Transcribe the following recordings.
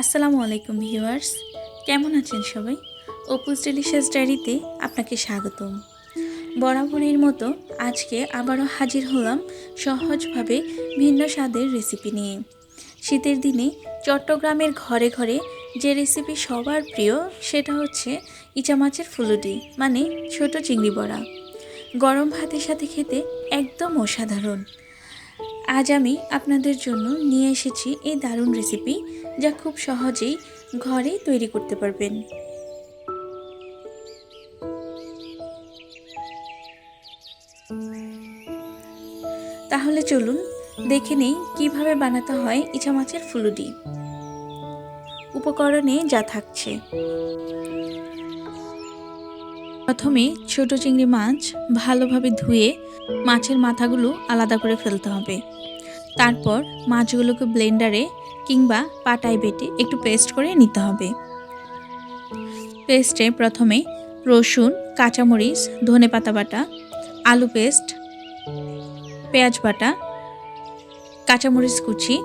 আসসালামু আলাইকুম ভিউয়ার্স। কেমন আছেন সবাই? অপুস ডেলিশিয়াস ডায়েরিতে আপনাকে স্বাগতম। বরাবরের মতো আজকে আবারও হাজির হলাম সহজভাবে ভিন্ন স্বাদের রেসিপি নিয়ে। শীতের দিনে চট্টগ্রামের ঘরে ঘরে যে রেসিপি সবার প্রিয়, সেটা হচ্ছে ইচা মাছের ফুলুডি মানে ছোট চিংড়ি বড়া। গরম ভাতের সাথে খেতে একদম অসাধারণ। আজ আমি আপনাদের জন্য নিয়ে এসেছি এই দারুণ রেসিপি যা খুব সহজেই ঘরে তৈরি করতে পারবেন। তাহলে চলুন দেখে নেই কীভাবে বানাতে হয় ইচা মাছের ফুলুডি উপকরণে যা থাকছে। প্রথমে ছোট চিংড়ি মাছ ভালোভাবে ধুয়ে মাছের মাথাগুলো আলাদা করে ফেলতে হবে। তারপর মাছগুলোকে ব্লেন্ডারে কিংবা পাটায় বেটে একটু পেস্ট করে নিতে হবে। পেস্টে প্রথমে রসুন, কাঁচামরিচ, ধনে পাতা বাটা, আলু পেস্ট, পেঁয়াজ বাটা, কাঁচামরিচ কুচি,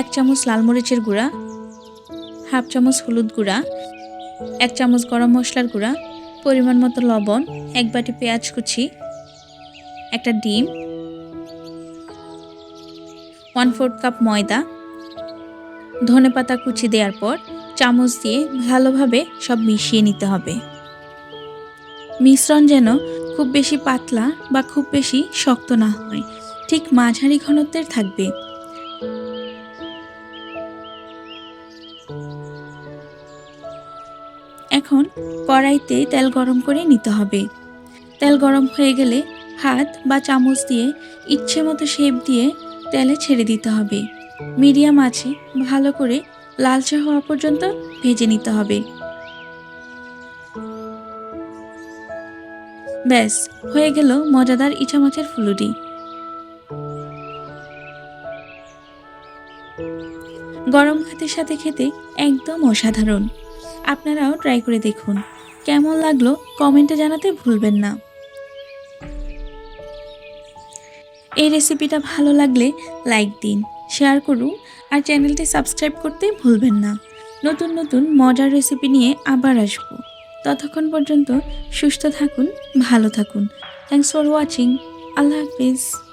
এক চামচ লাল মরিচের গুঁড়া, হাফ চামচ হলুদ গুঁড়া, এক চামচ গরম মশলার গুঁড়া পরিমাণ মতো লবণ, এক বাটি পেঁয়াজ কুচি, একটা ডিম ওয়ান ফোর্থ কাপ ময়দা, ধনে পাতা কুচি দেওয়ার পর চামচ দিয়ে ভালোভাবে সব মিশিয়ে নিতে হবে। মিশ্রণ যেন খুব বেশি পাতলা বা খুব বেশি শক্ত না হয়, ঠিক মাঝারি ঘনত্বের থাকবে। এখন কড়াইতে তেল গরম করে নিতে হবে। তেল গরম হয়ে গেলে হাত বা চামচ দিয়ে ইচ্ছে মতো শেপ দিয়ে তেলে ছেড়ে দিতে হবে। মিডিয়াম আছে, ভালো করে লালচে হওয়া পর্যন্ত ভেজে নিতে হবে। ব্যাস, হয়ে গেল মজাদার ইচা মাছের ফুলুরি। গরম ভাতের সাথে খেতে একদম অসাধারণ। আপনারাও ট্রাই করে দেখুন। কেমন লাগল কমেন্টে জানাতে ভুলবেন না। এই রেসিপিটা ভালো লাগলে লাইক দিন শেয়ার করুন আর চ্যানেলটি সাবস্ক্রাইব করতে ভুলবেন না। নতুন নতুন মজার রেসিপি নিয়ে আবার আসব। ততক্ষণ পর্যন্ত সুস্থ থাকুন, ভালো থাকুন। Thanks for watching Allah Hafiz.